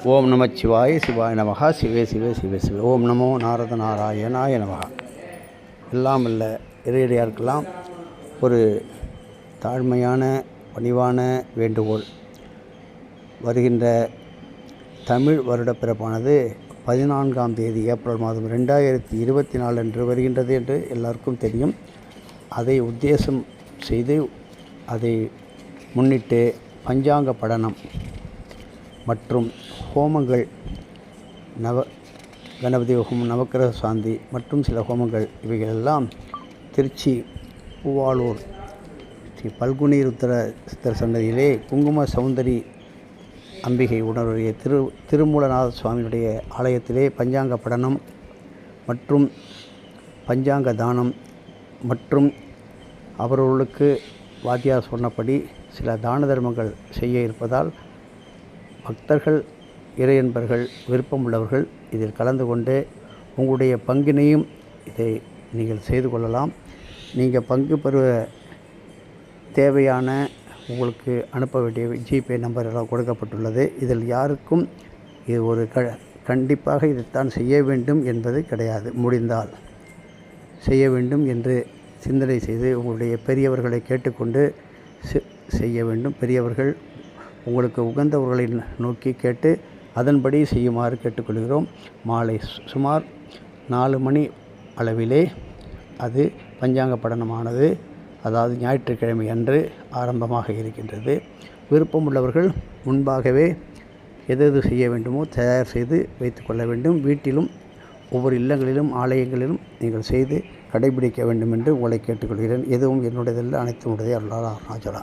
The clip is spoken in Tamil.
ஓம் நம சிவாய சிவாய நமகா சிவே சிவே சிவே சிவே. ஓம் நமோ நாரத நாராயணாய நமகா எல்லாம் இல்லை இறையடியாருக்கெல்லாம் ஒரு தாழ்மையான பணிவான வேண்டுகோள். வருகின்ற தமிழ் வருட பிறப்பானது பதினான்காம் தேதி ஏப்ரல் மாதம் ரெண்டாயிரத்தி இருபத்தி நாலு அன்று வருகின்றது என்று எல்லாருக்கும் தெரியும். அதை உத்தேசம் செய்து அதை முன்னிட்டு பஞ்சாங்க படனம் மற்றும் ஹோமங்கள் நவ கணபதி ஹோமம் நவக்கிரக சாந்தி மற்றும் சில ஹோமங்கள். இவைகளெல்லாம் திருச்சி பூவாளூர் ஸ்ரீ பல்குனி ருத்திர சித்தர் சன்னதியிலே குங்கும சௌந்தரி அம்பிகை உணர்வுடைய திரு திருமூலநாத சுவாமியுடைய ஆலயத்திலே பஞ்சாங்க படனம் மற்றும் பஞ்சாங்க தானம் மற்றும் அவர்களுக்கு வாத்தியார் சொன்னபடி சில தான தர்மங்கள் செய்ய இருப்பதால் பக்தர்கள் இறையன்பர்கள் விருப்பமுள்ளவர்கள் இதில் கலந்து கொண்டு உங்களுடைய பங்கினையும் இதை நீங்கள் செய்து கொள்ளலாம். நீங்கள் பங்கு பெறுவ தேவையான உங்களுக்கு அனுப்ப வேண்டிய ஜிபே நம்பர் எல்லாம் கொடுக்கப்பட்டுள்ளது. இதில் யாருக்கும் இது ஒரு க கண்டிப்பாக இதைத்தான் செய்ய வேண்டும் என்பது கிடையாது. முடிந்தால் செய்ய வேண்டும் என்று சிந்தனை செய்து உங்களுடைய பெரியவர்களை கேட்டுக்கொண்டு செய்ய வேண்டும். பெரியவர்கள் உங்களுக்கு உகந்தவர்களை ந- நோக்கி கேட்டு அதன்படி செய்யுமாறு கேட்டுக்கொள்கிறோம். மாலை சு- சுமார் நாலு மணி அளவிலே அது பஞ்சாங்க படனமானது அதாவது ஞாயிற்றுக்கிழமை அன்று ஆரம்பமாக இருக்கின்றது. விருப்பமுள்ளவர்கள் முன்பாகவே எது எது செய்ய வேண்டுமோ தயார் செய்து வைத்துக்கொள்ள வேண்டும். வீட்டிலும் ஒவ்வொரு இல்லங்களிலும் ஆலயங்களிலும் நீங்கள் செய்து கடைபிடிக்க வேண்டும் என்று உங்களை கேட்டுக்கொள்கிறேன். எதுவும் என்னுடையதல்ல அனைத்து உடைய அருளாளர் ராஜரா